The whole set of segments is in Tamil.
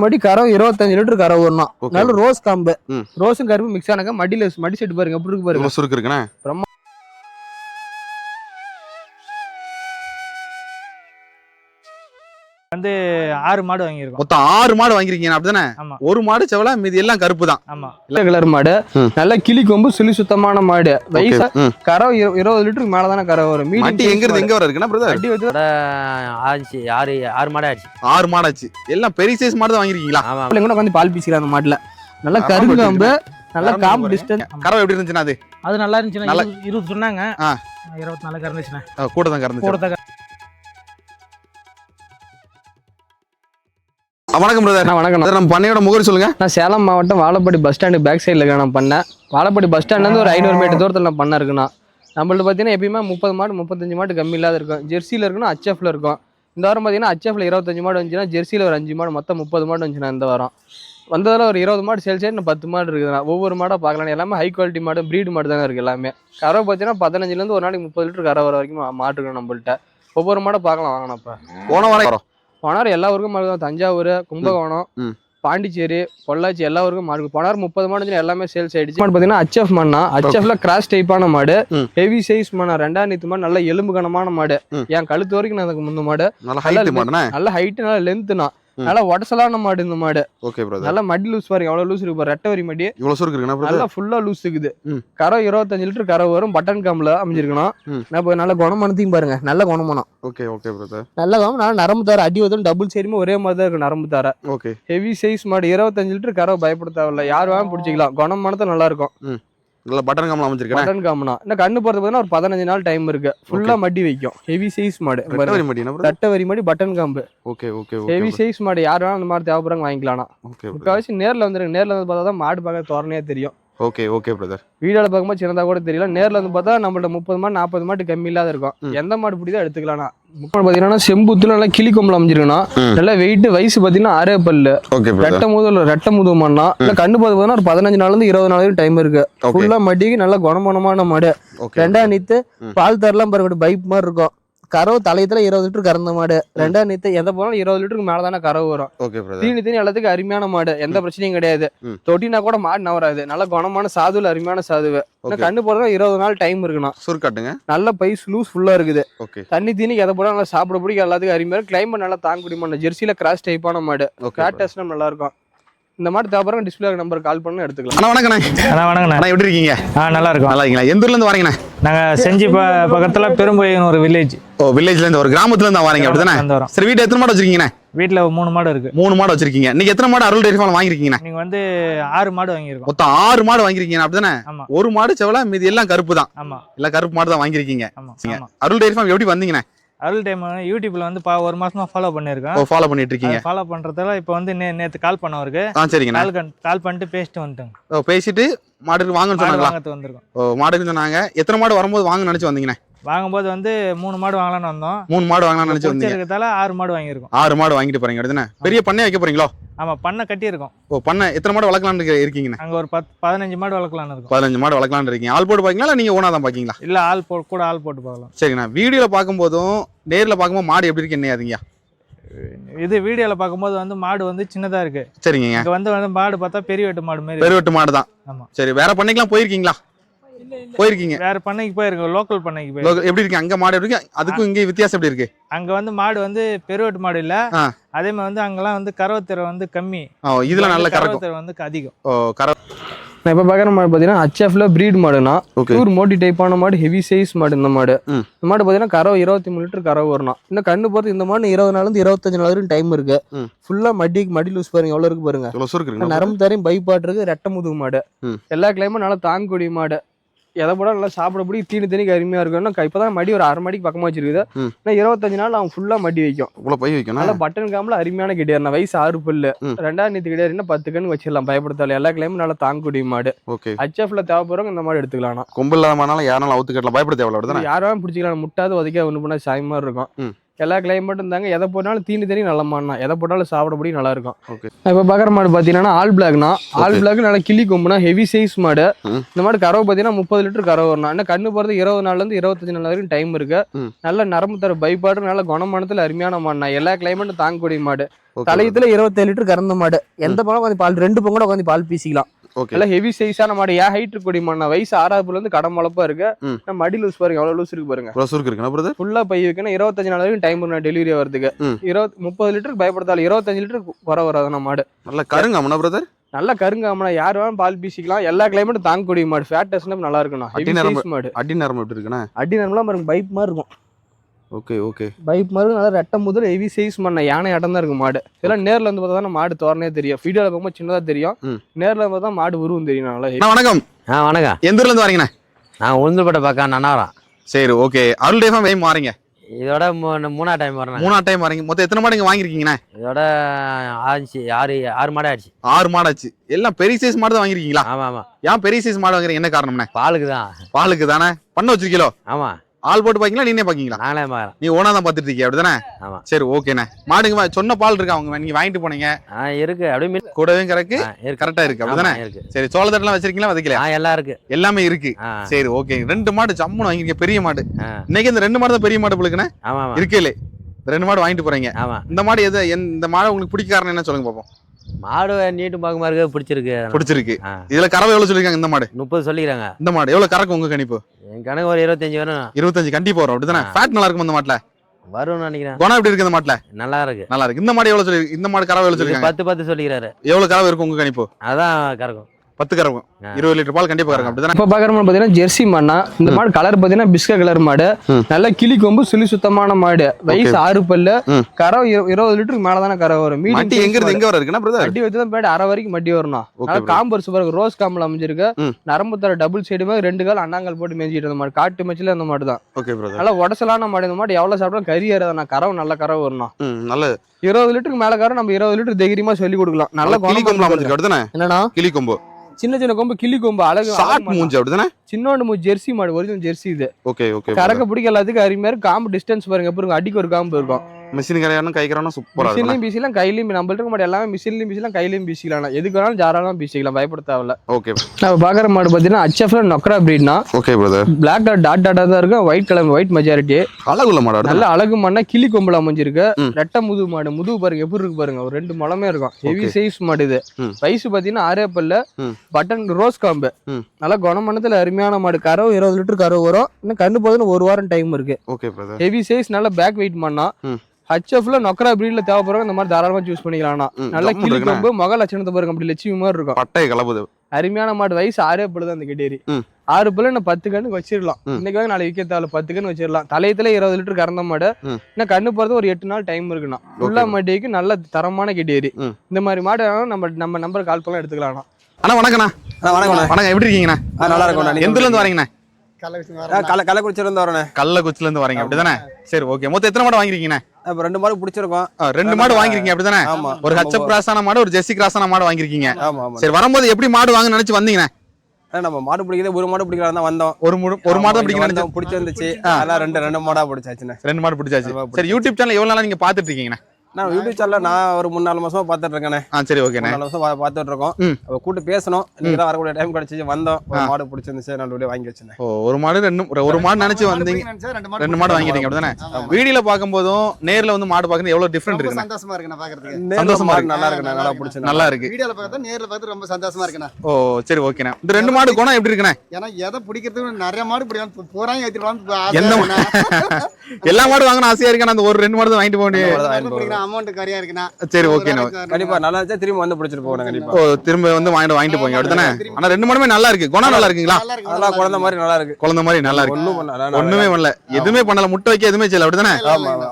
மடி கறவை இருபத்தஞ்சு லிட்டர் கறவை வரணும். நல்ல ரோஸ் காம்பு. ரோஸும் கரும்பு மிக்ஸ் ஆனாக்க மடியில மடி செட்டு பாருங்க. எப்படி இருக்கு பாருங்க. சுருக்கு இருக்குண்ணே. வந்து ஆறு மாடு வாங்கியிருக்கோம். மொத்தம் ஆறு மாடு வாங்கிருக்கீங்க அப்படிதானே? ஆமா. ஒரு மாடு செவல மீதி எல்லாம் கருப்பு தான் ஆமா கலர் மாடு. நல்ல கிளி கொம்பு சுழி சுத்தமான மாடு. வயசா இரு- இருபது லிட்டருக்கு மேல தானே கறவை வரும். மட்டி எங்க இருந்து எங்க வர இருக்குன்னா பிரதர் அடி வச்சு ஆச்சு ஆறு ஆறு மாடு ஆச்சு ஆறு மாடாச்சு. எல்லாம் பெரிய சைஸ் மாடு தான் வாங்கிருக்கீங்களா ஆமா கூட உட்காந்து பால் பீசிக்கிறாங்க அந்த மாட்டுல நல்ல ஆமா, கருங்காம்பு நல்ல கறந்து காம்பு. டிஸ்டன்ஸ் கறவை எப்படி இருந்துச்சுன்னா அது? அது நல்லா இருந்துச்சுன்னா நல்லா- இருபது- சொன்னாங்க. இருபத்தி நாலு கறந்துச்சுண்ணே. கூட தான் கறந்துச்சு. கூடத்த அஹ் வணக்கம் பிரதர் வணக்கம் நம்ம பண்ணையோட முகரி சொல்லுங்க. நான் சேலம் மாவட்டம் வாழப்பாடி பஸ் ஸ்டாண்டு பேக் சைடில் இருக்க நான் பண்ணேன். வாழப்பாடி பஸ் ஸ்டாண்ட்லேருந்து ஒரு ஐநூறு மீட்டர் தூரத்தில் நான் பண்ண இருக்குண்ணா. நம்மள்ட்ட பார்த்தீங்கன்னா எப்பயுமே முப்பது மாடு முப்பத்தஞ்சு மாடு கம்மி இல்லாத இருக்கும். ஜெர்சியில் இருக்கணும் ஹச்எஃப்ல இருக்கும். இந்த வாரம் பார்த்தீங்கன்னா ஹச்எஃப்ல இருபத்தஞ்சு மாடு வந்துச்சுன்னா ஜெர்சியில் ஒரு அஞ்சு மாடு மொத்தம் முப்பது மாடு வந்துச்சுன்னா இந்த வாரம். வந்ததில் ஒரு இருபது மாடு சேல்ஸ் இன்னும் பத்து மாடு இருக்குதுண்ணா. ஒவ்வொரு மாடாக பார்க்கலாம். எல்லாமே ஹை குவாலிட்டி மாடு ப்ரீடு மாடு தானே இருக்குது எல்லாமே. கறவை பார்த்தீங்கன்னா பதினஞ்சுலேருந்து ஒரு நாளைக்கு முப்பது லிட்டர் கறவை வர வரைக்கும் மா- மாடு இருக்கு நம்மள்ட்ட. ஒவ்வொரு மாடை பார்க்கலாம். வாங்கண்ணா இப்போ போன வாரம் போனார் எல்லா ஊருக்கும் மாடு தான் தஞ்சாவூர் கும்பகோணம். பாண்டிச்சேரி பொள்ளாச்சி எல்லா ஊருக்கும் மாடு. போனார் முப்பது மாடு எல்லாமே சேல்ஸ் ஆயிடுச்சு மாடு பார்த்தீங்கன்னா ஹச்எஃப் மண்ணா ஹச்எஃப்ல கிராஸ் டைப்பான மாடு. ஹெவி சைஸ் மண்ணா ரெண்டாம் நீத்து மாடு நல்ல எலும்பு கனமான மாடு. என் கழுத்து வரைக்கும் நான் அதுக்கு முந்த மாடு நல்ல ஹைட் மாடுண்ணே நல்ல ஹைட் நல்ல லென்த்னா ம். நல்ல உடசலான மாடு இந்த மாடு. ஓகே பிரதர் நல்ல மடி லூஸ் பாருங்க. எவ்வளவு லூஸ் இருக்கு பாரு, ரெட்டை வரி மடி. இவ்வளவு சுருக்கு இருக்குண்ணா நல்லா ஃபுல்லா லூஸ் இருக்குது. கரை இருபத்தஞ்சு லிட்டர் கரை வரும். பட்டன் காம்பில் அமைஞ்சிருக்கணும். நான் நல்ல குணமானத்தையும் பாருங்க. நல்ல குணமானம். ஓகே ஓகே பிரதர் நல்ல குணம். நல்ல நரம்பு தர அடி வதும் டபுள் சைடுமே ஒரே மாதிரி தான் இருக்கு நரம்பு தர. ஓகே ஹெவி சைஸ் மாடு. இருபத்தஞ்சு லிட்டர் கறவை பயப்பட தேவையில்ல. யார் வேணாலும் பிடிச்சிக்கலாம். குணமானது நல்லா இருக்கும். நல்ல பட்டன் காமல் அமைஞ்சிருக்கேன் பட்டன் காமனா இன்னும் கண்ணு போறது பார்த்தீங்கன்னா ஒரு பதினஞ்சு நாள் டைம் இருக்கு. ஃபுல்லா மடி வைக்கும். ஹெவி சைஸ் மாடு. தட்டை வரி மாடி பட்டன் காம்பு ஓகே ஓகே ஹெவி சைஸ் மாடு. யார் வேணாலும் அந்த மாதிரி தேவைப்படுறாங்க வாங்கிக்கலாம் ஓகே முக்கால்வாசி நேர்ல வந்துருங்க. நேர்ல வந்து பார்த்தா தான் மாடு பார்க்க தோரணையா தெரியும். ஓகே ஓகே பிரதர் வீடியோல பார்க்கும்போது சின்னதா கூட தெரியல. நேர்ல வந்து பார்த்தா நம்மள்ட்ட முப்பது மாடு நாற்பது மாடு கம்மி இல்லாத இருக்கும். எந்த மாடு பிடிதோ எடுத்துக்கலாம் முப்பது பார்த்தீங்கன்னா செம்புத்துல நல்லா கிளி கொம்புல அமைஞ்சிருக்கணும் ம். நல்லா வெயிட் வயசு பார்த்தீங்கன்னா ஆறே பல்லு. ரெட்டை முதல் ரெட்டை முதுகு மண்ணா இல்ல கண்ணு பார்த்து பார்த்தீங்கன்னா ஒரு பதினஞ்சு நாள்ல இருந்து இருபது நாள் டைம் இருக்கு. ஓகே ஃபுல்லா மடிக்கு நல்ல குணமானமான மாடு. ரெண்டாம் நீத்து. பால் தரலாம் பாருங்க பைப் மாதிரி இருக்கும். கறவு தலையத்துல இருபது லிட்டர் கறந்த மாடு. ரெண்டாம் நீத்து எந்த போனாலும் இருபது லிட்டருக்கு மேல தானே கறவு வரும். தீனி தீனி எல்லாத்துக்கும் அருமையான மாடு. எந்த பிரச்சனையும் கிடையாது. தொட்டினா கூட மாடு நவராது நல்ல குணமான சாதுல அருமையான சாதுவு. கண்ணு போறதா இருபது நாள் டைம் இருக்கணும். சுருக்காட்டுங்க. நல்ல பைஸ் லூஸ் ஃபுல்லா இருக்குது. தண்ணி தீனி எதை போட நல்லா சாப்பிட பிடிக்க எல்லாத்துக்கும் அருமையா கிளைமேட் நல்லா தாங்கக்கூடிய மாடு ஜெர்சியில கிராஸ் டைப்பான மாடு. ஃபேட் டெஸ்ட் நல்லா இருக்கும். இந்த மாடு தேவைப்படுற டிஸ்பிளே நம்பர் கால் பண்ணி எடுத்துக்கலாம். அண்ணா வணக்கண்ணே. அண்ணா வணக்கண்ணே. அண்ணா எப்படி இருக்கீங்க? ஆ நல்லா இருக்கும். நல்லா இருக்கீங்களா? எந்த ஊர்ல இருந்து வரீங்கண்ணே? நாங்கள் செஞ்சி ப பக்கத்தில் பெரும்பொய்யன் ஒரு வில்லேஜ் ஓ வில்லேஜ்ல இருந்து ஒரு கிராமத்துல இருந்து வரீங்க அப்படிதானே? அந்த வரோம். சரி வீட்டு எத்தனை மாடு வச்சிருக்கீங்கண்ணே? வீட்டில் மூணு மாடு இருக்கு. மூணு மாடு வச்சிருக்கீங்க. நீங்க எத்தனை மாடு அருள் டெய்ரி ஃபார்ம் வாங்கிருக்கீங்கண்ணே நீங்கள் வந்து ஆறு மாடு வாங்கியிருக்கோம். மொத்தம் ஆறு மாடு வாங்கிருக்கீங்க அப்படிதானே? ஆமா. ஒரு மாடு செவல மீதி எல்லாம் கருப்பு தான். ஆமா. எல்லாம் கருப்பு மாடு தான் வாங்கிருக்கீங்க. ஆமா. அருள் ஃபார்ம் எப்படி வந்தீங்கண்ணே? அருள் டைம் யூடியூப்ல வந்து ஒரு மாசமா ஃபாலோ பண்ணியிருக்கேன் ஓ ஃபாலோ பண்ணிட்டு இருக்கீங்க ஃபாலோ பண்றதால இப்போ வந்து நே நேற்று கால் பண்ணவருக்கு. ஆ சரிங்கண்ணே. கால் கால் பண்ணிட்டு பேசிட்டு வந்துட்டோங்க. ஓ பேசிட்டு மாடுக்கு வாங்கன்னு மாடு சொன்னாங்களா வாங்கத்து வந்திருக்கோம். ஓ மாடுக்கு சொன்னாங்க. எத்தனை மாடு வரும்போது வாங்க நினைச்சு வந்தீங்கண்ணே? வாங்கும்போது வந்து மூணு மாடு வாங்கலாம்னு வந்தோம். மூணு மாடு வாங்கலாம்னு நினைச்சு வந்தீங்க? ஆறு மாடு வாங்கியிருக்கோம். ஆறு மாடு வாங்கிட்டு போறீங்க அப்படிதானே பெரிய பண்ணைய வைக்க போறீங்களோ? ஆமா பண்ணை கட்டியிருக்கோம். ஓ பண்ணை எத்தனை மாடு வளர்க்கலாம்னு இருக்கீங்கண்ணே அங்க ஒரு பத்து பதினஞ்சு மாடு வளர்க்கலாம்னு இருக்கோம். பதினஞ்சு மாடு வளர்க்கலாம்னு இருக்கீங்க. ஆள் போட்டு பாக்கீங்களா நீங்க ஓனா தான் பாக்கீங்களா? இல்ல ஆள் போ கூட ஆள் போட்டு பார்க்கலாம். சரிங்கண்ணா வீடியோல பார்க்கும்போதும் நேர்ல பார்க்கும்போது மாடு எப்படி இருக்கு என்ன அதுங்கய்யா இது வீடியோல பார்க்கும்போது வந்து மாடு வந்து சின்னதா இருக்கு. சரிங்க இங்க வந்து வந்து மாடு பார்த்தா பெரிய வெட்டு மாடு மாதிரி இருக்கு. பெருவெட்டு மாடு தான். ஆமா. சரி வேற பண்ணைக்கெல்லாம் போயிருக்கீங்களா? போயிருக்கீங்க? வேற பண்ணைக்கு போயிருக்கு லோக்கல் பண்ணைக்கு போய் லோக- எப்படி இருக்கு? அங்க மாடு எப்படி இருக்கு? அதுக்கும் இங்க வித்தியாசம் எப்படி இருக்கு? அங்க வந்து மாடு வந்து பெருவெட்டு மாடு இல்ல. அதே மாதிரி வந்து அங்கெல்லாம் வந்து கறவைத்திரை வந்து கம்மி. ஓ இதுல நல்ல கறவைத்திரை வந்து அதிகம் ஓ கர நான் இப்போ பார்க்குற மாடு பார்த்தீங்கன்னா ஹச்எஃப்ல ப்ரீட் மாடுனா ஓகே பியூர் மோட்டி டைப்பான மாடு ஹெவி சைஸ் மாடு இந்த மாடு. இந்த மாடு பார்த்தீங்கன்னா கறவை இருபத்தி மூணு லிட்டர் கறவை வரணும். இன்னும் கண்ணு போகிறது இந்த மாடு இருபது நாள்லேருந்து இருபத்தஞ்சு நாள் வரைக்கும் டைம் இருக்கு. ம். ஃபுல்லாக மடி மடி லூஸ் பாருங்க. எவ்வளோ இருக்கு பாருங்க. நரம்பு தரையும் பைப்பாட் இருக்கு. ரெட்டை முதுகு மாடு. எல்லா கிளைமும் நல்லா தாங்கக்கூடிய மாடு. எதை போட நல்லா சாப்பிட பிடி தீனி தண்ணிக்கு அருமையா இருக்கும். இன்னும் இப்பதான் மடி ஒரு அரை மடிக்கு பக்கமா வச்சிருக்குது. இன்னும் இருபத்தஞ்சு நாள் அவன் ஃபுல்லா மடி வைக்கும். இவ்வளவு பை வைக்கணும் நல்லா பட்டன் காம்புல அருமையான கிடையாது வயசு ஆறு பல்லு. ரெண்டாயிரம் நீத்து கிடையாது பத்து கண்ணு வச்சிடலாம். பயப்படுத்தால எல்லா கிளைமும் நல்லா தாங்கக்கூடிய மாடு. ஓகே. ஹச்எஃப்ல தேவைப்படுறவங்க இந்த மாடு எடுத்துக்கலாம் கொம்பு இல்லாத மாடுனால யாராலும் அவுத்து கட்டலாம். பயப்பட தேவையில்ல யாரும் பிடிச்சிக்கலாம். முட்டாது உதைக்க ஒன்று பண்ணா சாய் மாதிரி இருக்கும். எல்லா கிளைமேட்டும் இருந்தாங்க எதை போட்டாலும் தீனி தண்ணி நல்ல மாடுனா எதை போட்டாலும் சாப்பிட முடியும் நல்லா இருக்கும் ஓகே இப்போ பார்க்குற மாடு பார்த்தீங்கன்னா ஆல் பிளாக்னா ஆல் பிளாக் நல்லா கிளி கொம்புனா ஹெவி சைஸ் மாடு. இந்த மாடு கறவை பார்த்தீங்கன்னா முப்பது லிட்டர் கறவை வரணும் இன்னும் கண்ணு போகிறது இருபது நாள்லேருந்து இருபத்தஞ்சு நாள் வரைக்கும் டைம் இருக்கு. நல்ல நரம்பு தர பைப்பாடு நல்ல குணமானத்தில் அருமையான மாடுனா எல்லா கிளைமேட்டும் தாங்கக்கூடிய மாடு. தலையத்துல இருபத்தேழு லிட்டர் கறந்த மாடு. எந்த பழம் உட்காந்து பால்? ரெண்டு பங்கு கூட உட்காந்து பால் பீசிக்கலாம். ஓகே. ஹெவி சைஸான மாடு. ஏன் ஹைட் இருக்கக்கூடிய மாடு வயசு ஆறாவது இருந்து கடம் வளப்பா இருக்கு. நம்ம மடி லூஸ் பாருங்க. எவ்வளவு லூஸ் இருக்கு பாருங்க. இவ்வளவு சுருக்கு இருக்குண்ணா பிரதர் ஃபுல்லா பை வைக்கணும். இருபத்தஞ்சு நாள் வரைக்கும் டைம் வரும் டெலிவரி வரதுக்கு. இருபது முப்பது லிட்டருக்கு பயப்படுத்தாலும் இருபத்தஞ்சு லிட்டருக்கு வர வராது நம்ம மாடு. நல்ல கருங்க பிரதர் நல்ல கருங்காமனா யார் வேணாலும் பால் பீசிக்கலாம். எல்லா கிளைமேட்டும் தாங்கக்கூடிய மாடு. ஃபேட் டெஸ்ட் நல்லா இருக்கணும் அடி நரம்பு. மாடு. அடி நேரம் எப்படி இருக்குண்ணா? அடி நேரம்லாம் பாருங்க பைப் மாதிரி இருக்கும். Okay okay. பைப் மாதிரி நல்லா ரெட்டை முதல் ஹெவி சைஸ் பண்ண யானை இடம் தான் இருக்கு மாடு. இதெல்லாம் நேர்ல வந்து பார்த்தா தான் மாடு தோரணே தெரியும். வீடியோல பார்க்கும்போது சின்னதா தெரியும். நேர்ல பார்த்தா தான் மாடு உருவம் தெரியும் நல்லா வணக்கம். ஆ வணக்கம். எந்த ஊர்ல இருந்து வரீங்கண்ணா? நான் உளுந்துப்பட்ட பக்கம் நன்னாவரம். சரி ஓகே. அருள் டேஃபா வெய் மாறீங்க இதோட மூ- மூணா டைம் வரேன் மூணா டைம் வரீங்க. மொத்தம் எத்தனை மாடு இங்க வாங்கிருக்கீங்கண்ணா இதோட ஆச்சு ஆறு ஆறு மாடு ஆயிடுச்சு. ஆறு மாடாச்சு எல்லாம் பெரிய சைஸ் மாடு தான் வாங்கிருக்கீங்களா ஆமா ஆமா. ஏன் பெரிய சைஸ் மாடு வாங்குறீங்க? என்ன காரணம்ண்ணே? பாலுக்கு தான். பாலுக்கு தானே? பண்ண வச்சிருக்கீங்களோ? ஆமா. ஆள் போட்டு பாக்கீங்களா நீனே பாக்கீங்களா? பார்க்குறேன் நீ ஓனா தான் பாத்துட்டு இருக்கீங்க அப்படிதானே? ஆமா. சரி ஓகேண்ணே மாடுங்க சொன்ன பால் இருக்கா அவங்க? நீங்க வாங்கிட்டு போனீங்க. இருக்கு. அப்படியே கூடவே இருக்கு. கரெக்டா இருக்கு அப்படிதானே? சரி சோளத்தட்டெல்லாம் வச்சிருக்கீங்களா வதைக்கல எல்லாம் இருக்கு. எல்லாமே இருக்கு. சரி ஓகே ரெண்டு மாடு ஜம்முன்னு வாங்கிருக்கீங்க பெரிய மாடு. இன்னைக்கு இந்த ரெண்டு மாடு தான் பெரிய மாடு ஆமா இருக்கே ரெண்டு மாடு வாங்கிட்டு போறீங்க. ஆமா. இந்த மாடு எது இந்த மாடு உங்களுக்கு பிடிக்க காரணம் என்ன சொல்லுங்க பாப்போம். மாடு நீட்டு பார்க்க இருக்கு பிடிச்சிருக்கு. பிடிச்சிருக்கு. இதுல கறவை எவ்வளவு சொல்லிருக்காங்க இந்த மாடு? முப்பது சொல்லிக்கிறாங்க. இந்த மாடு. எவ்வளவு கறக்கும் உங்க கணிப்பு? என் கணக்கு ஒரு இருபத்தஞ்சு வரும். இருபத்தஞ்சு கண்டிப்பா வரும். அப்படிதானே. ஃபேட் நல்லா இருக்கும் இந்த மாட்டுல. வரும்னு நினைக்கிறேன். குணம் எப்படி இருக்கு இந்த மாட்டுல? நல்லா இருக்கு. நல்லா இருக்கு. இந்த மாடு எவ்வளவு சொல்லி இந்த மாடு கறவை எவ்வளவு சொல்லிருக்காங்க பத்து பத்து சொல்லிக்கிறாரு. எவ்வளவு கறவை இருக்கும் உங்க கணிப்பு? அதான் கறக்கும். பத்து கறக்கும். இருபது லிட்டர் பால் கண்டிப்பா கறக்கும். அப்படிதானே? இப்ப பாக்குற மாடு பாத்தீங்கன்னா ஜெர்சி மாடுனா இந்த மாடு கலர் பாத்தீங்கன்னா பிஸ்க கலர் மாடு. நல்ல கிளி கொம்பு சுழி சுத்தமான மாடு. வயசு ஆறு பல்லு. கரை இரு- இருபது லிட்டருக்கு மேலதானே கரை வரும். மட்டி எங்க இருந்து எங்க வர இருக்குன்னா பிரதர் மட்டி வச்சு தான் பேட் அரை வரைக்கும் மட்டி வரணும் ஓகே நல்லா காம்பு சூப்பர் ரோஸ் காம்பில் அமைஞ்சிருக்கு. நரம்பு தர டபுள் சைடு மாதிரி ரெண்டு கால் அண்ணாங்கால் போட்டு மேய்ச்சிட்டு இருந்த மாடு. காட்டு மேய்ச்சல அந்த மாடு தான். ஓகே பிரதர் நல்லா உடசலான மாடு இந்த மாடு. எவ்வளவு சாப்பிட்டாலும் கறி ஏறாது கறவை நல்ல கறவை வரணும் நல்ல இருபது லிட்டருக்கு மேல கறவை நம்ம இருபது லிட்டர் தைரியமா சொல்லி கொடுக்கலாம். நல்ல கிளி கொம்பு அமைஞ்சிருக்கு என்னன்னா கிளி கொம்பு. சின்ன சின்ன கொம்பு கிளி கொம்பு அழகு ஷார்ட் மூஞ்சி அப்படிதானே? சின்னோண்டு மூ ஜெர்சி மாடு ஒரிஜினல் ஜெர்சி இது. ஓகே ஓகே கறக்க பிடிக்க எல்லாத்துக்கும் அருமையா காம்பு டிஸ்டன்ஸ் பாருங்க இருக்கும் அடிக்கு ஒரு காம்பு இருக்கும். மிஷின் கரையானும் கை கரையானும் சூப்பரா இருக்கும் மிஷின்லயும் பீசிக்கலாம் கையிலயும் நம்மள்ட்ட இருக்க மாட்டேன். எல்லாமே மிஷின்லயும் பீசிக்கலாம் கையிலயும் பீசிக்கலாம் எதுக்கு வேணாலும் ஜாராலும் பீசிக்கலாம் பயப்பட தேவையில்ல. ஓகே நம்ம பாக்குற மாடு பாத்தீங்கன்னா ஹச்எஃப்ல நொக்கரா பிரீட்னா okay brother black dot dot tata தான் இருக்கும். ஒயிட் கலர் ஒயிட் மெஜாரிட்டி அழகுள்ள மாடு நல்ல அழகு மண்ணா கிளி கொம்புல அமைஞ்சிருக்கு. ரெட்டை முதுகு மாடு. முதுகு பாருங்க எப்படி இருக்கு பாருங்க. ஒரு ரெண்டு முளமே இருக்கும். ஹெவி. சைஸ் மாடு இது. வயசு பாத்தீங்கன்னா ஆறே பல்ல. பட்டன் ரோஸ் காம்பு. நல்ல குணமனத்துல அருமையான மாடு. கறவு இருபது லிட்டர் கறவு வரும். இன்னும் கண்ணு போதுன்னு ஒரு வாரம் டைம் இருக்கு. ஓகே ஹெவி சைஸ் நல்ல பேக் வெயிட் பண்ணா. ஹச்எஃப்ல நொக்கரா பிரீட்ல தேவைப்படுறவங்க இந்த மாதிரி தாராளமா சூஸ் பண்ணிக்கலாம் ம், நல்ல கிளி. கொம்பு முக லட்சணத்தை பாருங்க அப்படி லட்சுமி மாதிரி இருக்கும். பட்டைய கலப்புது அருமையான மாடு வயசு ஆறே பல்லு தான் அந்த கெட்டேரி. ஆறு பல்லு இன்னும் பத்து கண்ணுக்கு வச்சிடலாம். இன்னைக்கு வாங்க நாளைக்கு விற்க தேவை பத்து கண்ணு வச்சிடலாம் தலையத்துல இருபது லிட்டர் கறந்த மாடு. இன்னும் கண்ணு போறது ஒரு எட்டு நாள் டைம் இருக்குண்ணா. ஃபுல்லா மாட்டிக்கு நல்ல தரமான கெட்டேரி. இந்த மாதிரி மாடு நம்ம நம்ம நம்பர் கால் பண்ணலாம் எடுத்துக்கலாம் அண்ணா வணக்கண்ணா அண்ணா வணக்கம்ண்ணா. வணக்கம் எப்படி இருக்கீங்கண்ணா? நல்லா இருக்கோண்ணா எந்த இருந்து வரீங்கண்ணா? ஆ கள்ள கள்ளக்குறிச்சியிலேருந்து வரேண்ணே கள்ளக்குச்சில இருந்து வரீங்க அப்படிதானே? சரி ஓகே மொத்தம் எத்தனை மாடு வாங்கிருக்கீங்கண்ணா இப்போ ரெண்டு மாடு பிடிச்சிருக்கோம். ரெண்டு மாடு வாங்கிருக்கீங்க அப்படிதானே? ஆமா. ஒரு ஹச்சப் கிராஸான மாடு ஒரு ஜெர்சி கிராஸான மாடு வாங்கிருக்கீங்க ஆமா சரி வரும்போது எப்படி மாடு வாங்க நினைச்சு வந்தீங்கண்ணா? நம்ம மாடு பிடிக்கிறது ஒரு மாடு பிடிக்கலாம் தான் வந்தோம். ஒரு முடு ஒரு மாடு தான் பிடிக்க நினைச்சு வந்தோம், பிடிச்சிருந்துச்சு. அதெல்லாம் ரெண்டு ரெண்டு மாடா பிடிச்சாச்சுண்ணே. ரெண்டு மாடு பிடிச்சாச்சு. சரி யூடியூப் சேனல் எவ்வளவு நாளா நீங்க பாத்துட்டு இருக்கீங்கண்ணா? நான் யூடியூப் சேனல்ல நான் ஒரு மூணு நாலு மாசமா பார்த்துட்டு இருக்கேண்ணே ஆ சரி ஓகேண்ணே. மூணு நாலு மாசம் பா- பார்த்துட்டு இருக்கோம். அப்ப கூட்டு பேசணும். இன்னைக்கு தான் வரக்கூடிய டைம் கிடைச்சிச்சு. வந்தோம். ஒரு. மாடு பிடிச்சிருந்துச்சு. நல்லபடியா வாங்கி வச்சேன் ஓ ஒரு மாடு ரெண்டு ஒரு- ஒரு மாடு நினைச்சு வந்தீங்க. ரெண்டு மாடு வாங்கிட்டீங்க அப்படிதானே? வீடியோல பாக்கும்போதும் நேர்ல வந்து மாடு பாக்குறது எவ்வளவு டிஃபரெண்ட் இருக்குண்ணா? சந்தோஷமா இருக்குண்ணா பாக்குறதுக்கு சந்தோஷமா இருக்கு. நல்லா இருக்குண்ணே. நல்லா பிடிச்சிருந்தேன் நல்லா இருக்கு. வீடியோல பார்த்தா நேர்ல பார்த்து ரொம்ப சந்தோஷமா இருக்குண்ணா. ஓ சரி ஓகேண்ணா. இந்த ரெண்டு மாடு குணம் எப்படி இருக்குண்ணே? ஏன்னா எதை பிடிக்கிறதுக்கு நிறைய மாடு பிடிக்கலாம் போறாங்க ஏத்திடலாம் எந்த எல்லா மாடு வாங்கணும் ஆசையா இருக்கு அந்த ஒரு ரெண்டு மாடு தான் வாங்கிட்டு போக வேண்டிய அமௌண்ட் கரியா இருக்குண்ணா சரி ஓகேண்ணா கண்டிப்பா நல்லா இருந்துச்சா? திரும்பி வந்து பிடிச்சிட்டு போகணும் கண்டிப்பா. ஓ திரும்ப வந்து வாங்கிட்டு வாங்கிட்டு போங்க அப்படிதானே ஆனா ரெண்டு மாடுமே நல்லா இருக்கு. குணம் நல்லா இருக்குங்களா? நல்லா இருக்கு அதெல்லாம் குழந்தை மாதிரி நல்லா இருக்கு. குழந்தை மாதிரி நல்லா இருக்கு. ஒண்ணும் பண்ணல எதுவுமே பண்ணல முட்டை வைக்க எதுவுமே செய்யல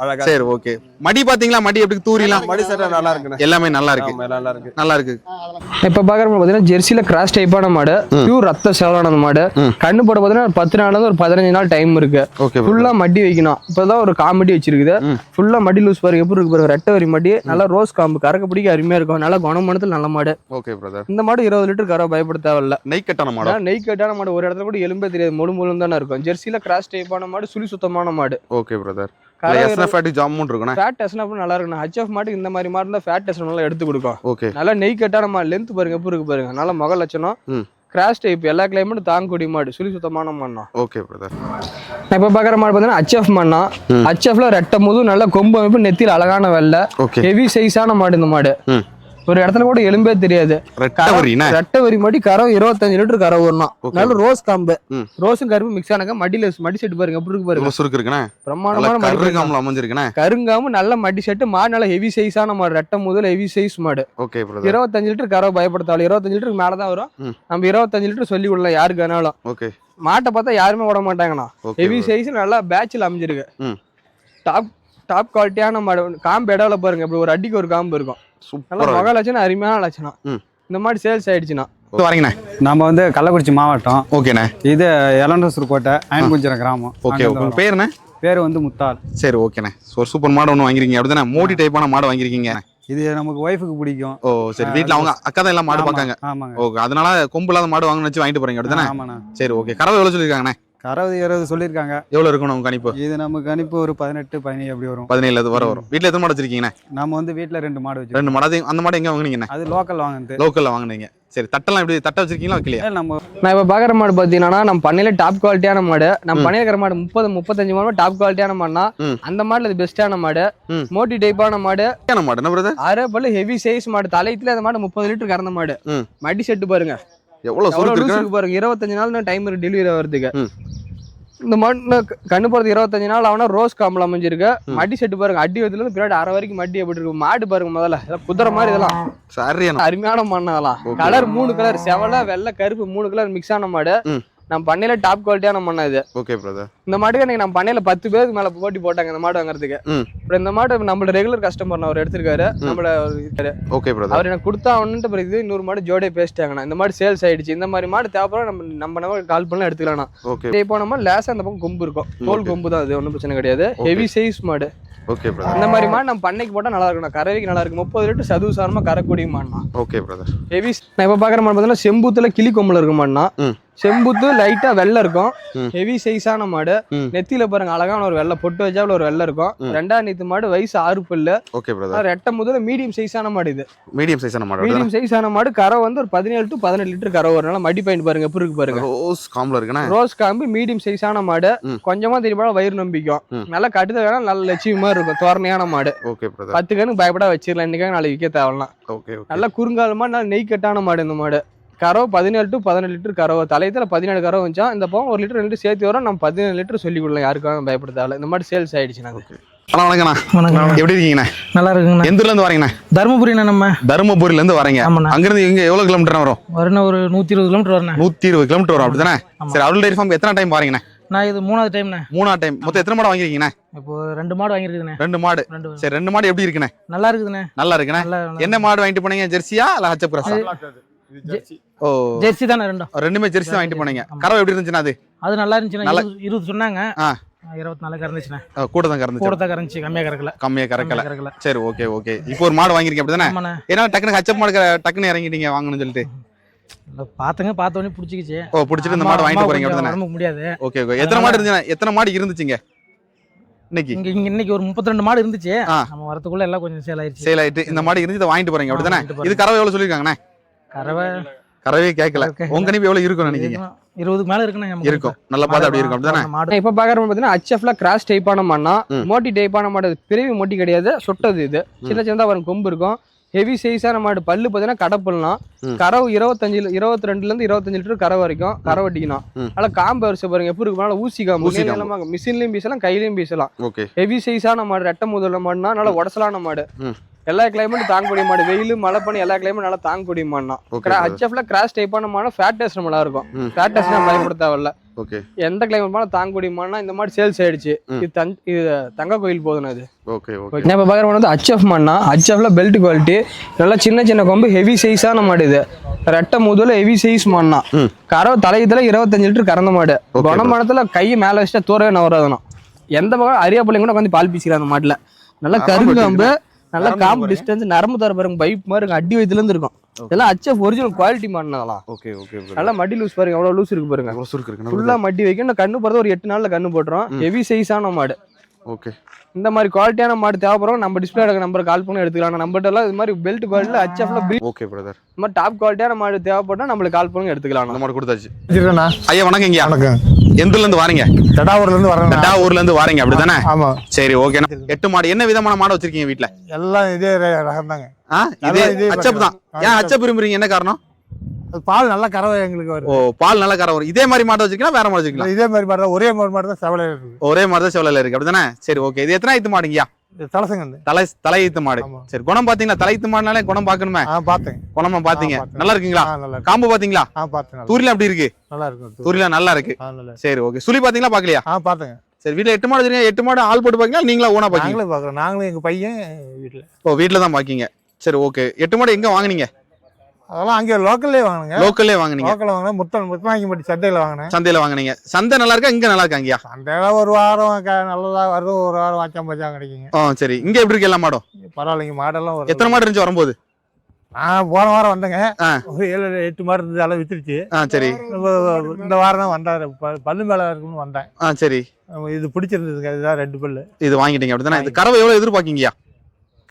அழகா சரி ஓகே மடி பாத்தீங்களா? மடி எப்படி தூரிலாம் மடி செட்டா நல்லா இருக்குண்ணே. எல்லாமே நல்லா இருக்கு. நல்லா இருக்கு. நல்லா இருக்கு. இப்ப பாக்குற மாடு பாத்தீங்கன்னா ஜெர்சில கிராஸ் டைப்பான மாடு பியூர் ரத்த சேவலான மாடு. கண்ணு போட பாத்தீங்கன்னா பத்து நாள்ல இருந்து ஒரு பதினஞ்சு நாள் டைம் இருக்கு. ஓகே ஃபுல்லா மடி வைக்கணும். இப்பதான் ஒரு காமெடி வச்சிருக்குது. ஃபுல்லா மடி லூஸ் பாருங்க. எப்படி இருக்கு பாருங்க. ரெட்டை வரி மடி நல்லா ரோஸ் காம்பு கறக்க பிடிக்க அருமையா இருக்கும். நல்லா குணமானத்துல நல்ல மாடு. ஓகே பிரதர் இந்த மாடு இருபது லிட்டர் கறவை பயப்பட தேவையில்ல. நெய் கட்டான மாடா? நெய் கட்டான மாடு. ஒரு இடத்துல கூட எலும்பே தெரியாது. முழு முழு தானே இருக்கும். ஜெர்சில கிராஸ் டைப்பான மாடு சுழி சுத்தமான மாடு. ஓகே பிரதர் கறவை எஸ்எஃப் ஃபேட்டி ஜாமுன் இருக்குண்ணே. ஃபேட் டெஸ்ட் நல்லா இருக்கும் ஹச்எஃப் மாட்டுக்கு இந்த மாதிரி மாடு இருந்தா ஃபேட் டெஸ்ட் நல்லா எடுத்து கொடுக்கும் ஓகே நல்லா நெய் கட்டான மாடு லென்த் பாருங்க எப்படி இருக்கு பாருங்க. நல்லா முக லட்சணம். டைப் எல்லா கிளைமேட்டும் தாங்கக்கூடிய மாடு. சுழி சுத்தமான மாடுனா ஓகே பிரதர் நான் இப்போ பார்க்குற மாடு பார்த்தீங்கன்னா ஹச்எஃப் மண்ணா ஹச்எஃப்ல ரெட்டை முதும் நல்ல கொம்பு அமைப்பு நெத்தியில் அழகான வெள்ளை. ஹெவி சைஸான மாடு இந்த மாடு. ஒரு இடத்துல கூட எலும்பே தெரியாது. ரெட்டை வரி மாடி கரம் இருபத்தஞ்சு லிட்டர் கரம் வரணும். நல்ல ரோஸ் காம்பு. ரோஸும் கரும்பு மிக்ஸ் ஆனக்க மடியில மடி செட்டு பாருங்க. எப்படி இருக்கு பாருங்க. சுருக்கு இருக்குண்ணே பாருங்க. கருகாமல அமைஞ்சிருக்குண்ணே கருங்காமு நல்ல மடி செட்டு மாடு நல்ல ஹெவி சைஸான மாடு. ரெட்டை முதல் ஹெவி சைஸ் மாடு. ஓகே இருபத்தஞ்சு லிட்டர் கறவை பயப்படுத்தாலும் இருபத்தஞ்சு லிட்டருக்கு மேல தான் வரும். நம்ம இருபத்தஞ்சு லிட்டர் சொல்லி விடலாம் யாருக்கு வேணாலும் ஓகே மாட்டை பார்த்தா யாருமே விட மாட்டாங்கண்ணா. ஹெவி சைஸ் நல்லா பேட்சில் அமைஞ்சிருக்கு. டாப் டாப் குவாலிட்டியான மாடு. காம்பு இடவுல பாருங்க. இப்படி ஒரு அடிக்கு ஒரு காம்பு இருக்கும். சூப்பரா முக லட்சணம் அருமையான லட்சணம். ம். இந்த மாதிரி சேல்ஸ் ஆயிடுச்சுன்னா. இருக்கு. வரீங்கண்ணே. நம்ம வந்து கள்ளக்குறிச்சி மாவட்டம். ஓகேண்ணே. இது எலண்டசூர் கோட்டை அயன்குஞ்சிரம் கிராமம். ஓகே உங்க வரோம். பேர் வந்து முத்தால் சரி ஓகேண்ணே. ஒரு சூப்பர் மாடு ஒன்று வாங்கிருக்கீங்க. அப்படிதானே? மோடி டைப்பான மாடு வாங்கிருக்கீங்க. இது நமக்கு ஒய்ஃபுக்கு பிடிக்கும். ஓ சரி. வீட்ல அவங்க அக்கா தான் எல்லாம் மாடு பார்க்காங்க. ஆமாங்க. ஓகே. அதனால கொம்பு இல்லாத மாடு வாங்கணும்னு வச்சு வாங்கிட்டு போறீங்க. அப்படிதானே? ஆமாண்ணா. சரி ஓகே. கறவை எவ்வளவு சொல்லிருக்காங்கண்ணே அறுபது இருபது சொல்லியிருக்காங்க. எவ்வளவு இருக்கும் உங்க கணிப்பு? இது நமக்கு அனுப்பி ஒரு பதினெட்டு பதினேழு அப்படி வரும். பதினேழு அது வர வரும். வீட்ல எத்தனை மாடு வச்சிருக்கீங்கண்ணே? நம்ம வந்து வீட்டில் ரெண்டு மாடு வச்சிருக்கோம். ரெண்டு மாடு. அந்த மாடு எங்க வாங்குனீங்கண்ணே? அது லோக்கல் வாங்குனது. லோக்கல்ல வாங்குனீங்க. சரி தட்டெல்லாம் எப்படி தட்டை வச்சிருக்கீங்களா வைக்கலையா? நம்ம நான் இப்போ பார்க்குற மாடு பார்த்தீங்கன்னா நம்ம பண்ணையில டாப் குவாலிட்டியான மாடு. நம்ம. பண்ணையில இருக்கிற மாடு முப்பது முப்பத்தஞ்சு மாடு டாப் குவாலிட்டியான மாடுனா. அந்த மாடுல இது பெஸ்ட்டான மாடு. மோட்டி டைப்பான மாடு. என்ன மாடு? என்ன பிரதர் அரை பல்லு ஹெவி சைஸ் மாடு. தலையத்துல அந்த மாடு முப்பது லிட்டர் கறந்த மாடு. மடி செட்டு பாருங்க. எவ்வளவு சுருக்கு பாருங்க. இருபத்தஞ்சு நாள் டைம் இருக்கு டெலிவரி ஆகிறதுக்கு. இந்த மாடு கண்ணு போறது இருபத்தஞ்சு நாள் ஆனா ரோஸ் காம்பல் அமைஞ்சிருக்கு. மடி செட்டு பாருங்க. அடி வயதுல பின்னாடி அரை வரைக்கும் மடி எப்படி இருக்கு மாடு பாருங்க முதல்ல. இதெல்லாம் குதிரை மாதிரி இதெல்லாம். சரியான அருமையான மண்ணு அதெல்லாம். கலர் மூணு கலர் செவலை வெள்ளை கருப்பு மூணு கலர் மிக்ஸ் ஆன மாடு. நம்ம பண்ணையில டாப் குவாலிட்டியான மண்ணா இது. ஓகே பிரதர் இந்த மாட்டுக்கு எனக்கு நம்ம பண்ணையில பத்து பேருக்கு மேல போட்டி போட்டாங்க இந்த மாடு வாங்குறதுக்கு. அப்புறம் இந்த மாடு நம்மளோட ரெகுலர் கஸ்டமர் அவர் எடுத்திருக்காரு. நம்மள ஒரு ஓகே பிரதர் அவர் எனக்கு கொடுத்தா அவன்ட்டு பிறகு இன்னொரு மாடு ஜோடியே பேசிட்டாங்கண்ணா இந்த மாடு சேல்ஸ் ஆயிடுச்சு. இந்த மாதிரி மாடு தேவைப்படும் நம்ம நம்ம நம்ம கால் பண்ணலாம் எடுத்துக்கலாம்ண்ணா ஓகே இதே போனோமா லேசா அந்த பக்கம் கொம்பு இருக்கும். தோல். கொம்பு தான் அது ஒன்றும் பிரச்சனை கிடையாது. ஹெவி சைஸ் மாடு. ஓகே பிரதர் இந்த மாதிரி மாடு நம்ம பண்ணைக்கு போட்டா நல்லா இருக்கணும் கறவைக்கு நல்லா இருக்கு முப்பது லிட்டர் சதுவு சாரமா கறக்கூடிய மாடுனா ஓகே பிரதர் ஹெவி நான் இப்போ பார்க்குற மாடு பார்த்தீங்கன்னா செம்பூத்துல கிளி கொம்புல இருக்க மாடுனா. செம்புத்து லைட்டா வெள்ளை இருக்கும். ஹெவி சைஸான மாடு. நெத்தியில பாருங்க அழகான ஒரு வெள்ளை பொட்டு வச்சாவில் ஒரு வெள்ளை இருக்கும். ரெண்டாம் நீத்து மாடு வயசு ஆறு பல்லு. ஓகே பிரதர் ரெட்டை முதல்ல மீடியம் சைஸான மாடு இது. மீடியம் சைஸான மாடு? மீடியம் சைஸான மாடு கரை வந்து ஒரு பதினேழு டு பதினெட்டு லிட்டர் கரை வரனால மடி பாயிண்ட் பாருங்க எப்படி இருக்கு பாருங்க. ரோஸ் காம்புல இருக்குண்ணே. ரோஸ் காம்பு மீடியம் சைஸான மாடு. கொஞ்சமா தெரியுமா வயிறு நம்பிக்கும். நல்லா கட்டுத வேணா நல்ல லட்சியமா இருக்கும் தோரணையான மாடு. ஓகே பிரதர் பத்து கணக்கு பயப்பட வச்சிடலாம் இன்னைக்காக நாளைக்கு விற்க தேவலாம் ஓகே ஓகே நல்லா குறுங்காலமா நல்ல நெய் கட்டான மாடு இந்த மாடு. கறவை பதினேழு டு பதினெட்டு லிட்டர் கறவை. தலையத்துல பதினேழு கறவை வந்துச்சா இந்த பக்கம் ஒரு லிட்டர் ரெண்டு லிட்டர் சேர்த்து வரோம். நம்ம பதினேழு லிட்டர் சொல்லி கொடுக்கலாம். யாருக்காக பயப்பட தேவையில்ல இந்த மாதிரி சேல்ஸ் ஆயிடுச்சு நாங்க. அண்ணா வணக்கண்ணா வணக்கம் எப்படி இருக்கீங்கண்ணே? நல்லா இருக்குங்கண்ணா. எந்த ஊர்ல இருந்து வரீங்கண்ணே தருமபுரிண்ணா நம்ம. தருமபுரியில இருந்து வரீங்க. ஆமாண்ணா. அங்கிருந்து இங்க எவ்வளவு கிலோமீட்டர் வரும்? வரணும் ஒரு நூற்றி இருபது கிலோமீட்டர் வரண்ணா. நூத்தி இருபது கிலோமீட்டர் வரும். அப்படிதானே. சரி அருள் டைரி ஃபார்ம் எத்தனை டைம் பாருங்கண்ணே நான் இது மூணாவது டைம்ண்ணே மூணாவது டைம் மொத்தம் எத்தனை மாடு வாங்கிருக்கீங்கண்ணே இப்போ ரெண்டு மாடு வாங்கியிருக்குதுண்ணே. ரெண்டு மாடு. ரெண்டு சரி ரெண்டு மாடு எப்படி இருக்குண்ணே? நல்லா இருக்குதுண்ணே. நல்லா இருக்குண்ணே? என்ன மாடு வாங்கிட்டு போனீங்க? ஜெர்சியா இல்ல ஹச்சப் கிராஸா ஓ. ஜெர்சி தானே ரெண்டும்? ரெண்டுமே ஜெர்சி தான் வாங்கிட்டு போனீங்க. கறவை எப்படி இருந்துச்சுன்னா அது? அது நல்லா இருந்துச்சுண்ணா. நல்லா- இருபது- சொன்னாங்க. இருபத்தி நாலு கறந்துச்சுண்ணே. கூட தான் கறந்துச்சு. கூட தான் கறந்துச்சு கம்மியாக கறக்கல. கம்மியா கறக்கல. கம்மியா கறக்கல. சரி ஓகே ஓகே. இப்போ ஒரு மாடு வாங்கிருக்கீங்க அப்படிதானே? ஏன்னா டக்குனு ஹச்சப் மாடு டக்குன்னு இறங்கிட்டீங்க வாங்கணும்னு சொல்லிட்டு. இல்ல, பார்த்தங்க பார்த்த உடனே பிடிச்சிக்கிச்சு. ஓ பிடிச்சிட்டு இந்த மாடு வாங்கிட்டு போறீங்க அப்படிதானே? உடம்புக்கு முடியாது. Okay okay. எத்தனை மாடு இருந்துச்சு எத்தனை மாடு இருந்துச்சுங்க? இன்னைக்கு? இங்க இன்னைக்கு ஒரு முப்பத்தி ரெண்டு மாடு இருந்துச்சு. நம்ம வரதுக்குள்ள எல்லாம் கொஞ்சம் சேல் ஆயிடுச்சு. சேல் ஆயிட்டு இந்த மாடு இருந்து இதை வாங்கிட்டு போறீங்க அப்படிதானே. இது கறவை எவ்வளவு சொல்லிருக்காங்கண்ணே கறவை கறவே கேட்கல. உங்க கணிப்பு எவ்வளவு இருக்கும் நினைக்கிறீங்க. இருபதுக்கு மேல நமக்கு. இருக்கும். நல்லா பார்த்து அப்படி இருக்கும். அப்படிதானே மாடு இப்போ பார்க்குற பார்த்தீங்கன்னா ஹச்எஃப்ல கிராஸ் டைப்பான மண்ணா. மோட்டி டைப்பான மாடு பிறவி மோட்டி கிடையாது சுட்டது இது. சின்ன சின்னதா வரும் கொம்பு இருக்கும். ஹெவி சைஸான மாடு. பல்லு பார்த்தீங்கன்னா கடப்பல்லாம். கறவு இருபத்தஞ்சு இருபத்தி ரெண்டுல இருந்து இருபத்தஞ்சு லிட்டர் கறவை வரைக்கும் கறவை வட்டிக்கணும். அதனால காம்பு வரிசை பாருங்க எப்படி இருக்கும் ஊசி காம்பு. மிஷின்லயும் பீசலாம் கையிலயும் பீசலாம். ஹெவி சைஸான மாடு ரெட்டை முதல்ல மாடுனா நல்லா உடசலான மாடு. எல்லா கிளைமேட்டும் தாங்கக்கூடிய மாடு வெயில் மழை பண்ணி எல்லா கிளைமேட் நல்லா தாங்கக்கூடிய மாடுனா ஹச்எஃப்ல கிராஸ் டைப்பான மாடு ஃபேட் டெஸ்ட் நல்லா இருக்கும். ஃபேட் டெஸ்ட் பயன்படுத்த தேவையில்ல. ஓகே எந்த கிளைமேட் மேலே தாங்கக்கூடிய மாடுனா இந்த மாதிரி சேல்ஸ் ஆயிடுச்சு. இது தன் இது தங்க கோயில் போதும் அது ஓகே ஓகே நான் இப்போ பார்க்குற வந்து ஹச்எஃப் மண்ணா? ஹச்எஃப்ல பெல்ட் குவாலிட்டி நல்லா சின்ன சின்ன கொம்பு ஹெவி சைஸான மாடு இது. ரெட்டை முதல்ல ஹெவி சைஸ் மண்ணா. ம். கறவை தலையத்துல இருபத்தஞ்சு லிட்டர் கறந்த மாடு. Okay, குணமணத்துல கையை மேலே வச்சுட்டா தூரவே நவராதணும் எந்த பக்கம் அரியா பிள்ளைங்க கூட உட்காந்து பால் பீசிக்கிறாங்க அந்த மாட்டுல. நல்லா கருங்காம்பு நல்லா காம்பு. டிஸ்டன்ஸ் நரம்பு தர பாருங்க பைப் மாதிரி இருக்கும். அடி வயதுல இருந்து இருக்கும். இதெல்லாம் ஹச்எஃப் ஒரிஜினல் குவாலிட்டி மாடுனதெல்லாம் ஓகே ஓகே நல்லா மடி லூஸ் பாருங்க எவ்வளவு லூஸ் இருக்கு பாருங்க. ஃபுல்லா மட்டி வைக்கும் கண்ணு போறது ஒரு எட்டு நாள்ல கண்ணு போட்டுரும். ஹெவி சைஸான மாடு. ஓகே இந்த மாதிரி குவாலிட்டியான மாடு தேவைப்படுறோம் நம்ம டிஸ்பிளே எடுக்க நம்பர் கால் பண்ணி எடுத்துக்கலாம். நம்மகிட்ட எல்லாம் இது மாதிரி பெல்ட் குவாலிட்டியில் ஹச்எஃப்ல ஓகே பிரதர் இந்த மாதிரி டாப் குவாலிட்டியான மாடு தேவைப்பட்டா நம்மளுக்கு கால் பண்ணி எடுத்துக்கலாம் அந்த மாடு கொடுத்தாச்சு. வச்சிருக்கேண்ணா. ஐயா வணக்கம் ஐயா வணக்கம். எந்தூர்ல இருந்து வாரீங்க? தடாவூர்ல இருந்து வரேன் டா ஊர்ல இருந்து வாரீங்க அப்படிதானே? ஆமா சரி ஓகே எட்டு மாடு என்ன விதமான மாடு வச்சிருக்கீங்க வீட்ல? எல்லாம் இதே ரகம் தாங்க ஆ இதே அதான் இதே அச்சப் தான். ஏன் அச்சப் விரும்புறீங்க? என்ன காரணம்? பால் நல்லா கறவை எங்களுக்கு ஓ வருது பால் நல்லா வரும். இதே மாதிரி மாடு வச்சிருக்கீங்களா? வேற மாடு வச்சிருக்கீங்களா? இதே மாதிரி தான் ஒரே மாதிரி மாதிரி தான் செவலையில் இருக்குது. ஒரே மாதிரி தான் செவலையில இருக்கு அப்படிதானே? சரி ஓகே இது எத்தனை இது தலசங்க வந்து தலை தலையீத்து மாடு. சரி குணம் பாத்தீங்களா தலையீத்து மாடுனாலே குணம் பாக்கணுமே ஆ பார்த்தேன். குணமா பாத்தீங்க. நல்லா இருக்குங்களா? இருக்கு. காம்பு பாத்தீங்களா தூரில அப்படி இருக்கு. நல்லா இருக்கும் தூரில நல்லா இருக்கு. இருக்கு. சரி ஓகே சுழி பாத்தீங்களா பாக்கலையா ஆ பார்த்தேங்க. சரி வீட்டுல எட்டு மாடு வச்சிருக்கீங்க. எட்டு மாடு ஆள் போட்டு பாக்கீங்களா நீங்களா ஓனா பாக்கீங்க நாங்களும் பார்க்குறோம். நாங்களும் எங்கள் பையன் வீட்டில் ஓ வீட்டுல தான் பாக்கீங்க சரி ஓகே எட்டு மாடு எங்க வாங்குனீங்க? அதெல்லாம் அங்கே லோக்கல்லே வாங்கினேங்க. லோக்கல்லே வாங்குனீங்க. லோக்கலில் வாங்கினேன். முத்தம் முத்தநாயக்கம்பட்டி சந்தையில் வாங்கினேன். சந்தையில வாங்குனீங்க. சந்தை நல்லா இருக்கா? இங்க நல்லா இருக்காங்கய்யா சந்தையில் ஒரு வாரம் நல்லதா வருது. ஒரு வாரம் வாச்சாம் பச்சாம் கிடைக்குங்க. ஓ சரி. இங்க எப்படி இருக்கு எல்லா மாடும்? பரவாயில்லைங்க மாடெல்லாம் வரும் எத்தனை மாடு இருந்துச்சு வரும்போது? நான் போன வாரம் வந்தேங்க. ஆ. ஒரு ஏழு எட்டு மாடு இருந்தது எல்லாம் வித்துருச்சு. ஆ சரி. இந்த- வாரம் தான் வந்தாரு. பல்லு மேல இருக்குன்னு வந்தேன். ஆ சரி. இது பிடிச்சிருந்ததுங்க. இதுதான் ரெண்டு பல்லு. இது வாங்கிட்டீங்க அப்படிதானே இது கறவை எவ்வளவு எதிர்பார்க்கீங்கய்யா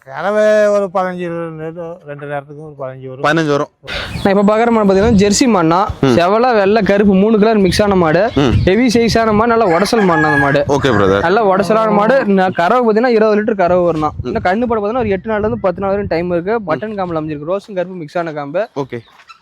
கறவை ஒரு பதினஞ்சு இருபது, ரெண்டு நேரத்துக்கு ஒரு பதினஞ்சு வரும். பதினஞ்சு வரும். நான் இப்போ பார்க்குற மாடு பார்த்தீங்கன்னா ஜெர்சி மாடுனா செவலை வெள்ளை கருப்பு மூணு கலர் மிக்ஸ் ஆன மாடு. ஹெவி சைஸான மாடு நல்லா உடசல் மாடு அந்த மாடு. ஓகே பிரதர் நல்லா உடசலான மாடு. நான் கறவை பார்த்தீங்கன்னா இருபது லிட்டர் கறவை வரணும் இன்னும் கண்ணு படம் பார்த்தீங்கன்னா ஒரு எட்டு நாள்ல இருந்து பத்து நாள் வரைக்கும் டைம் இருக்கு. பட்டன் காம்பில் அமைஞ்சிருக்கு. ரோஸும் கருப்பு மிக்ஸ் ஆன காம்பு ஓகே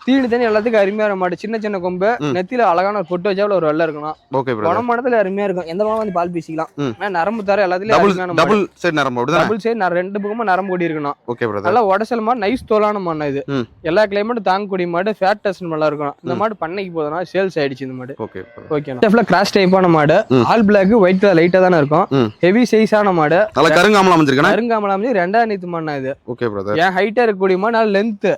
தீனி தண்ணி எல்லாத்துக்கும் அருமையான மாடு சின்ன சின்ன கொம்பு ம். நெத்தியில அழகான ஒரு பொட்டு வச்சாவில் ஒரு வெள்ளை இருக்கணும். ஓகே பிரதர் குணமானதுல அருமையா இருக்கும். எந்த மாடு வந்து பால் பீசிக்கலாம். ஆனா நரம்பு தர எல்லாத்துலயும் டபுள் சைடு நரம்பு அப்படிதானே? டபுள் சைடு நான் ரெண்டு பக்கமும் நரம்பு கொடி இருக்கணும். ஓகே பிரதர் நல்லா உடசல் மாடு நைஸ் தோலான மாடு இது. எல்லா கிளைமேட்டும் தாங்கக்கூடிய மாடு ஃபேட் டெஸ்ட் நல்லா இருக்கும் இந்த மாடு பண்ணைக்கு போதுனா சேல்ஸ் ஆயிடுச்சு இந்த மாடு. ஓகே ஓகே கிராஸ் டைப்பான மாடு. ஆல் பிளாக் ஒயிட் கலர் லைட்டா தானே இருக்கும். ஹெவி சைஸான மாடு. நல்லா கருங்காமலாம் அமைஞ்சிருக்கேன் கருங்காமலாம் அமைஞ்சு ரெண்டாயிரம் நீத்து மாடு இது. ஓகே பிரதர் என் ஹைட்டா இருக்கக்கூடிய மாடு நல்ல லென்த்.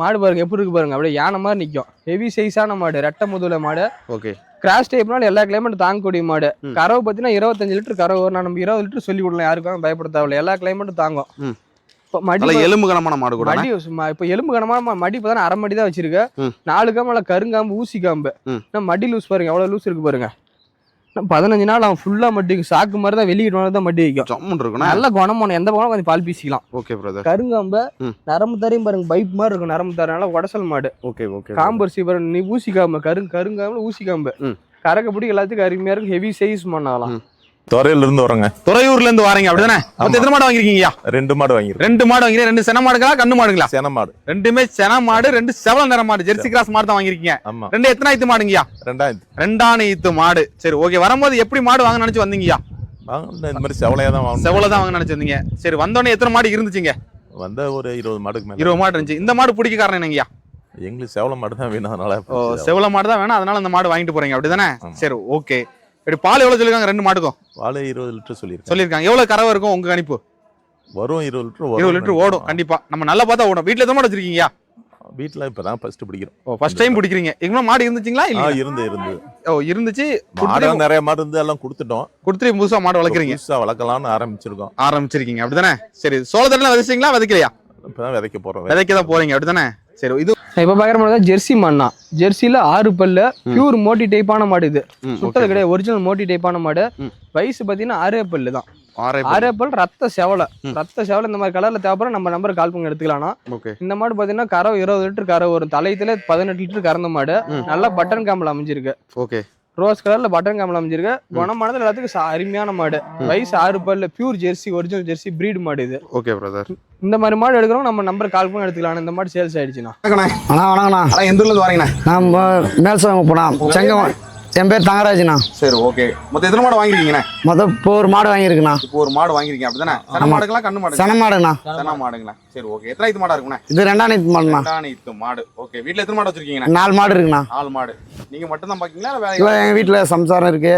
மாடு பாருங்க எப்படி இருக்கு பாருங்க அப்படியே யானை மாதிரி நிக்கும். ஹெவி சைஸான மாடு ரெட்டை முதுல மாடு. ஓகே. கிராஸ் டைப்னால எல்லா கிளைமேட் தாங்கக்கூடிய மாடு. கறவை பார்த்தீங்கன்னா இருபத்தஞ்சு லிட்டர் கறவை வரும் நம்ம இருபது லிட்டர் சொல்லி விடலாம் யாருக்கும் பயப்பட தேவையில்ல எல்லா கிளைமேட்டும் தாங்கும். எலும்பு கனமான மாடு கூட மடி இப்போ எலும்பு கனமான மடி இப்போ அரை மடி தான் வச்சிருக்கு. நாலு காம்பு கருங்காம்பு ஊசி காம்பு மடி லூஸ் பாருங்க எவ்வளவு லூஸ் இருக்கு பாருங்க. பதினஞ்சு நாள் அவன் ஃபுல்லா மட்டி சாக்கு மாதிரி தான் வெளியிட்டு வந்து தான் மட்டி வைக்கும் ஜம்முன் இருக்குண்ணா நல்ல குணமான எந்த பக்கம் கொஞ்சம் பால் பீசிக்கலாம். Okay brother கருங்காம்பு. நரம்பு தரையும் பாருங்க. பைப் மாதிரி இருக்கும். நரம்பு தர. நல்லா உடசல் மாடு. ஓகே ஓகே காம்பரிசி பாருங்க. நீ ஊசி காம்பு கரு கருங்காம்புல ஊசி காம்பு ம். கறக்க பிடி எல்லாத்துக்கும் அருமையா இருக்கும். ஹெவி சைஸ் பண்ணலாம். துறையில இருந்து வரோங்க. துறையூர்ல இருந்து வாரீங்க அப்படிதானே? எத்தனை மாடு வாங்கிருக்கீங்கய்யா ரெண்டு மாடு வாங்கிருக்கேன் ரெண்டு மாடு வாங்கிருக்கீங்க ரெண்டு சென மாடுங்களா கண்ணு மாடுங்களா? சேன மாடு. ரெண்டுமே சென மாடு ரெண்டு செவல நிற மாடு ஜெர்சி கிராஸ் மாடு தான் வாங்கிருக்கீங்க ரெண்டு எத்தனை ஐத்து மாடுங்கய்யா? ரெண்டாயிரத்து. ரெண்டான ஈத்து மாடு. சரி ஓகே வரும்போது எப்படி மாடு வாங்க நினைச்சு வந்தீங்கய்யா? வாங்கின இந்த மாதிரி செவலையா தான் வாங்கணும். செவல தான் வாங்க நினைச்சு வந்தீங்க. சரி வந்தோடனே எத்தனை மாடு இருந்துச்சுங்க? வந்த ஒரு இருபது மாடுக்கு மேல. இருபது மாடு இருந்துச்சு. இந்த மாடு பிடிக்க காரணம் என்னங்கய்யா? எங்களுக்கு செவல மாடு தான் வேணும் அதனால செவல மாடு தான் வேணும் அதனால அந்த மாடு வாங்கிட்டு போறீங்க அப்படிதானே. சரி ஓகே இப்படி பால் எவ்வளவு சொல்லிருக்காங்க? ரெண்டு மாட்டுக்கும். வாழை இருபது லிட்டர் சொல்லியிருக்கேன் சொல்லியிருக்காங்க. எவ்வளவு கறவை இருக்கும் உங்க கணிப்பு? வரும் இருபது லிட்டர் இருபது லிட்டர் ஓடும் கண்டிப்பா. நம்ம நல்லா பார்த்தா ஓடும். வீட்டுல மாடு வச்சிருக்கீங்க? வீட்டுல இப்பதான் ஃபர்ஸ்ட் பிடிக்கிறோம். ஓ ஃபர்ஸ்ட் டைம் பிடிக்கிறீங்க. முன்னாடி மாடு இருந்துச்சுங்களா? இல்ல இருந்து இருந்து. ஓ இருந்துச்சு. மாடு நிறைய மாடு இருந்து எல்லாம் கொடுத்துட்டோம். கொடுத்துட்டு புதுசா மாடு வளர்க்குறீங்க. புதுசா வளர்க்கலாம்னு ஆரம்பிச்சிருக்கோம். ஆரம்பிச்சிருக்கீங்க. அப்படிதானே? சரி சோளத்தடல விதைச்சிங்களா விதைக்கலையா? இப்பதான் விதைக்க போறோம். விதைக்க தான் போறீங்க. அப்படிதானே? சரி இது இப்போ பார்க்குற மாதிரி தான் ஜெர்சி மாடுனா ஜெர்சியில் ஆறு பல்லு பியூர் மோட்டி டைப்பான மாடு இது. சுத்தது. கிடையாது ஒரிஜினல் மோட்டி டைப்பான மாடு. வயசு பார்த்தீங்கன்னா ஆறே பல்லு தான். ஆறே பல் ரத்த செவலை. ரத்த செவலை இந்த மாதிரி கலரில் தேவைப்படும் நம்ம நம்பர் கால் பண்ணி எடுத்துக்கலாம்னா. இந்த மாடு பார்த்தீங்கன்னா கறவை இருபது லிட்டர் கறவை வரும் தலையத்துல பதினெட்டு லிட்டர் கறந்த மாடு. நல்லா பட்டன் காம்பில் அமைஞ்சிருக்கு. ஓகே. ரோஸ் கலர்ல பட்டன் காம்பில் அமைஞ்சிருக்கு. குணமானது எல்லாத்துக்கும் அருமையான மாடு. வயசு ஆறு பல்லு pure jersey original jersey breed மாடு இது. ஓகே பிரதர் இந்த மாதிரி மாடு எடுக்கிறோம் நம்ம நம்பர் கால் பண்ணி எடுத்துக்கலாம் இந்த மாடு சேல்ஸ் ஆயிடுச்சுன்னா அண்ணா வணக்கண்ணா. ஆனா எந்த ஊர்ல இருந்து வரீங்கண்ணா? நான் மேல் சிவங்க போனேன் செங்கம் என் பேர் தங்கராஜ்ண்ணா. சரி ஓகே மொத்தம் எத்தனை மாடு வாங்கிருக்கீங்கண்ணா? மொத்தம் இப்போ ஒரு மாடு வாங்கியிருக்குண்ணா. இப்போ ஒரு மாடு வாங்கிருக்கீங்க அப்படிதானே? சன மாடுங்களா கண்ணு மாடு சன மாடுண்ணா. சன மாடுங்களா? சரி ஓகே எத்தனை ஐத்து மாடா இருக்குண்ணா இது ரெண்டாம் நீத்து மாடுண்ணா. ரெண்டான இத்து மாடு. ஓகே வீட்ல எத்தனை மாடு வச்சிருக்கீங்கண்ணா? நாலு மாடு இருக்குண்ணா. நாலு மாடு. நீங்க மட்டும் தான் பாக்கீங்களா இல்ல வேற எங்கள் வீட்டில் சம்சாரம் இருக்கு.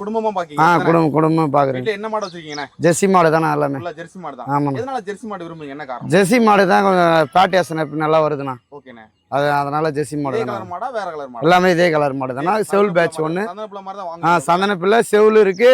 குடும்பமா ஆ பாக்கீங்க குடும்பம் குடும்பம் பார்க்குறேன் வீட்ல என்ன மாடு வச்சிருக்கீங்கண்ணா? ஜெர்சி மாடு தானே எல்லாமே. ஃபுல்லா ஜெர்சி மாடு தான். ஆமாண்ணா. எதனால ஜெர்சி மாடு விரும்புங்க என்ன காரணம்? ஜெர்சி மாடு தான் கொஞ்சம் பேட்டியாசன் இப்போ நல்லா வருதுண்ணா. ஓகேண்ணே. அது அதனால ஜெர்சி மாடு இதே தானே கலர் மாடா வேற கலர் மாடா? எல்லாமே இதே கலர் மாடு தானே செவுல் பேட்ச் ஒன்று ஆ சந்தன பிள்ளை செவுல் இருக்கு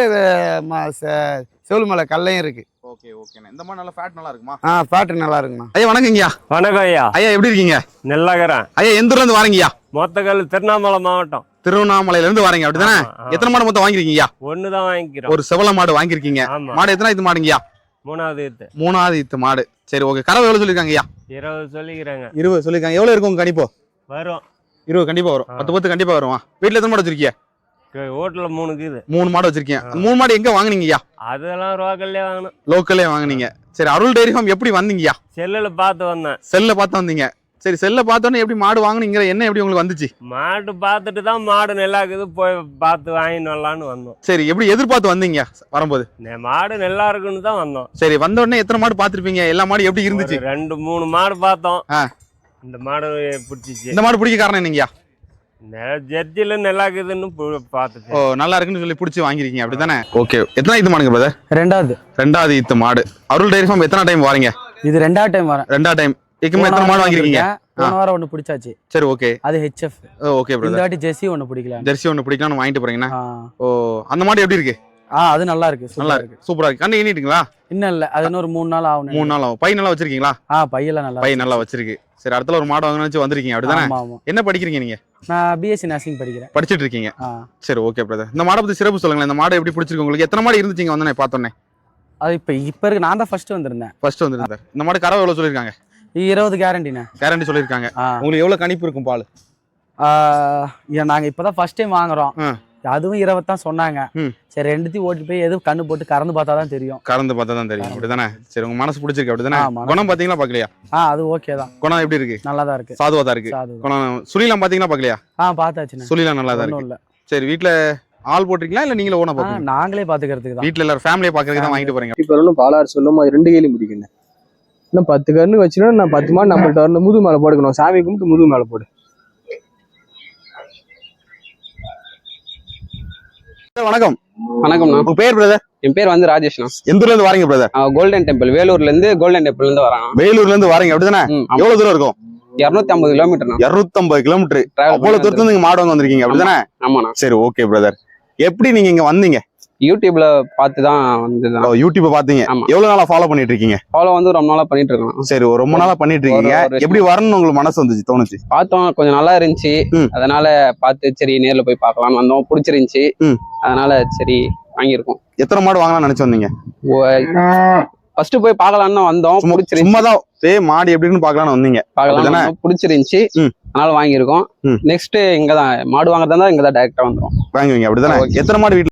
செவுல் மேலே கல்லையும் இருக்கு. ஓகே ஓகே ஓகேண்ணே இந்த மாதிரி நல்ல ஃபேட் நல்லா இருக்குமா ஆ ஃபேட்டு நல்லா இருக்குண்ணா ஐயா வணக்கங்கய்யா. வணக்கம் ஐயா. ஐயா எப்படி இருக்கீங்க? நெல்லாகரன் ஐயா எந்த ஊர்ல இருந்து வாரீங்கய்யா? மொத்தக்கல் திருவண்ணாமலை மாவட்டம். திருவண்ணாமலையில இருந்து வாரீங்க அப்படிதானே. எத்தனை மாடு மொத்தம் வாங்கிருக்கீங்கய்யா ஒன்று தான் வாங்கிக்கிறோம். ஒரு செவல மாடு வாங்கிருக்கீங்க மாடு எத்தனை இது மாடுங்கய்யா? மூணாவது இது மூணாவது இத்து மாடு. சரி ஓகே கறவை எவ்வளவு சொல்லிருக்காங்கய்யா இருபது சொல்லிக்கிறாங்க. இருபது சொல்லிருக்காங்க எவ்வளவு இருக்கும் கணிப்போ வரும். இருபது கண்டிப்பா வரும். பத்து பத்து கண்டிப்பா வரும்? வீட்டுல எத்தனை மாடு வச்சிருக்கீங்க ஓட்டில் மூணு இருக்குது மூணு மாடு வச்சிருக்கீங்க. மூணு மாடு எங்க வாங்குனீங்கய்யா? அதெல்லாம் ரோக்கல்லே வாங்கணும். லோக்கல்லே வாங்குனீங்க. சரி அருள் டைரி ஃபார்ம் எப்படி வந்தீங்கய்யா? செல்லில் பார்த்து வந்தேன். செல்ல பார்த்து வந்தீங்க. சரி செல்ல பார்த்தோன்னே எப்படி மாடு வாங்குனீங்கிற என்ன எப்படி உங்களுக்கு வந்துச்சு? மாடு பார்த்துட்டு தான் மாடு நல்லா இருக்குது போய் பார்த்து வாங்கிட்டு வரலான்னு வந்தோம். சரி எப்படி எதிர்பார்த்து வந்தீங்க வரும்போது? மாடு நல்லா இருக்குன்னு தான் வந்தோம். சரி வந்த உடனே எத்தனை மாடு பார்த்திருப்பீங்க? எல்லா மாடு எப்படி இருந்துச்சு? ரெண்டு மூணு மாடு பார்த்தோம். இந்த மாடு பிடிச்சிச்சு. இந்த மாடு பிடிக்க காரணம் என்னங்கய்யா? ஜட்ஜில் நல்லா இருக்குதுன்னு பு- ஓ பார்த்துட்டு நல்லா இருக்குன்னு சொல்லி பிடிச்சி வாங்கிருக்கீங்க அப்படிதானே? ஓகே எத்தனை இது மாடுங்க பிரதர் ரெண்டாவது. ரெண்டாவது இத்து மாடு. அருள் டைரி ஃபார்ம் எத்தனை டைம் வாரீங்க? இது ரெண்டாவது டைம் வரேன் ரெண்டாவது டைம் இதுக்குமே எத்தனை மாடு வாங்கிருக்கீங்க? போன வாரம் ஒன்று பிடிச்சாச்சு. சரி ஓகே அது ஹெச்எஃப் ஓகே இந்த பிரதர் வாட்டி ஜெர்சி ஒன்று பிடிக்கல ஜெர்சி ஒன்று பிடிக்கலாம்னு வாங்கிட்டு போறீங்கண்ணா ஓ அந்த மாடு எப்படி இருக்கு? ஆ அது நல்லா இருக்கு நல்லா இருக்கு. சூப்பரா இருக்கு. கண்ணு ஈனிட்டுங்களா இன்னும் இல்லை. அது இன்னொரு மூணு நாள் ஆகும். மூணு நாள் ஆகும். பை நல்லா வச்சிருக்கீங்களா? ஆ பையெல்லாம் நல்லா பை நல்லா வச்சிருக்கு. சரி அடுத்த ஒரு மாடு வாங்கணும்னு வந்திருக்கீங்க. அப்படிதானே? என்ன படிக்கிறீங்க நீங்க? நான் பிஎஸ்சி நர்சிங் படிக்கிறேன். படிச்சிட்டு இருக்கீங்க சரி ஓகே பிரதர் இந்த மாடை பத்தி சிறப்பு சொல்லுங்களேன். இந்த மாடு எப்படி பிடிச்சிருக்கு உங்களுக்கு? எத்தனை மாடு இருந்துச்சுங்க வந்தனே பார்த்தோன்னே? அது இப்போ இப்போ இருக்கு. நான் தான் ஃபர்ஸ்ட் வந்திருந்தேன். ஃபர்ஸ்ட் வந்துருந்தார். இந்த மாடு கறவை எவ்வளவு சொல்லியிருக்காங்க? இருபது கேரண்டிண்ணே கேரண்டி சொல்லியிருக்காங்க. உங்களுக்கு எவ்வளவு கணிப்பு இருக்கும் பால்? நாங்கள் இப்போ தான் ஃபர்ஸ்ட் டைம் வாங்குறோம். அதுவும் இருபத்தான் சொன்னாங்க. சரி ரெண்டுத்தையும் ஓட்டி போய் எதுவும் கண்ணு போட்டு கறந்து பார்த்தா தான் தெரியும். கறந்து பார்த்தா தான் தெரியும். அப்படிதானே சரி உங்க மனசு பிடிச்சிருக்கு அப்படிதானே. குணம் பாத்தீங்களா பாக்கலையா ஆ அது ஓகே தான். குணம் எப்படி இருக்கு? நல்லா தான் இருக்கு. சாதுவா. தான் இருக்கு குணம் சுழிலாம் பாத்தீங்களா பாக்கலையா ஆ பார்த்தாச்சுண்ணே. சுழிலாம் நல்லா தான் ஒன்றும் இருக்கு. இல்லை. சரி வீட்ல ஆள் போட்டிருக்கீங்களா இல்ல நீங்களே ஓனா பாப்பீங்க நாங்களே பார்த்துக்கிறதுக்கு தான். வீட்ல எல்லாரும் ஃபேமிலியை பாக்குறதுக்கு தான் வாங்கிட்டு போறீங்க. இப்போ வரணும் பாலாறு சொல்லும் ரெண்டு கேள்வி பிடிக்கணும் இன்னும் பத்து கன்று வச்சுன்னா நான் பத்து மாடு நம்மள்ட்ட வரணும். முது மேலே போட்டுக்கணும். சாமி கும்பிட்டு முது மேலே போடு. வணக்கம். வணக்கம்ண்ணா உங்க பேர் பிரதர் என் பேர் வந்து ராஜேஷ்ண்ணா. எந்த ஊர்ல இருந்து வாரீங்க பிரதர் கோல்டன் டெம்பிள் வேலூர்ல இருந்து கோல்டன் டெம்பிள் இருந்து வரேன். வேலூர்ல இருந்து வாரீங்க அப்படிதானே? எவ்வளவு தூரம் இருக்கும்? இரநூத்தி ஐம்பது கிலோமீட்டர்ண்ணா. இருநூத்தம்பது கிலோமீட்டர். டிராவல் அவ்வளவு தூரத்துல இருந்து மாடு வாங்க வந்திருக்கீங்க அப்படிதானே? ஆமாண்ணா. சரி ஓகே பிரதர் எப்படி நீங்க இங்க வந்தீங்க? யூடியூப்ல பார்த்து தான் ஓ, யூடியூப் பாத்தீங்க ஆமா. எவ்வளவு நாளா ஃபாலோ பண்ணிட்டு இருக்கீங்க ஃபாலோ வந்து ரொம்ப நாளா பண்ணிட்டு இருக்கோம் சரி ரொம்ப நாளா பண்ணிட்டு இருக்கீங்க எப்படி வரணும்னு உங்களுக்கு மனசு வந்துச்சு தோணுச்சு? பார்த்தோம் கொஞ்சம் நல்லா இருந்துச்சு. அதனால பார்த்து சரி நேர்ல போய் பார்க்கலாம்னு வந்தோம். பிடிச்சிருந்துச்சு. அதனால சரி வாங்கியிருக்கோம். எத்தனை மாடு வாங்கலாம்னு நினைச்சு வந்தீங்க? ஃபர்ஸ்ட் போய் பார்க்கலாம்னு வந்தோம். சும்மா தான் ஏ மாடு எப்படின்னு பார்க்கலாம்னு வந்தீங்க. பார்க்கலாம் பிடிச்சிருந்துச்சு. அதனால வாங்கியிருக்கோம். நெக்ஸ்ட் இங்க தான் மாடு வாங்குறதா இருந்தா இங்க தான் டைரக்டா வந்துரும். வாங்குவீங்க அப்படிதானே. எத்தனை மாடு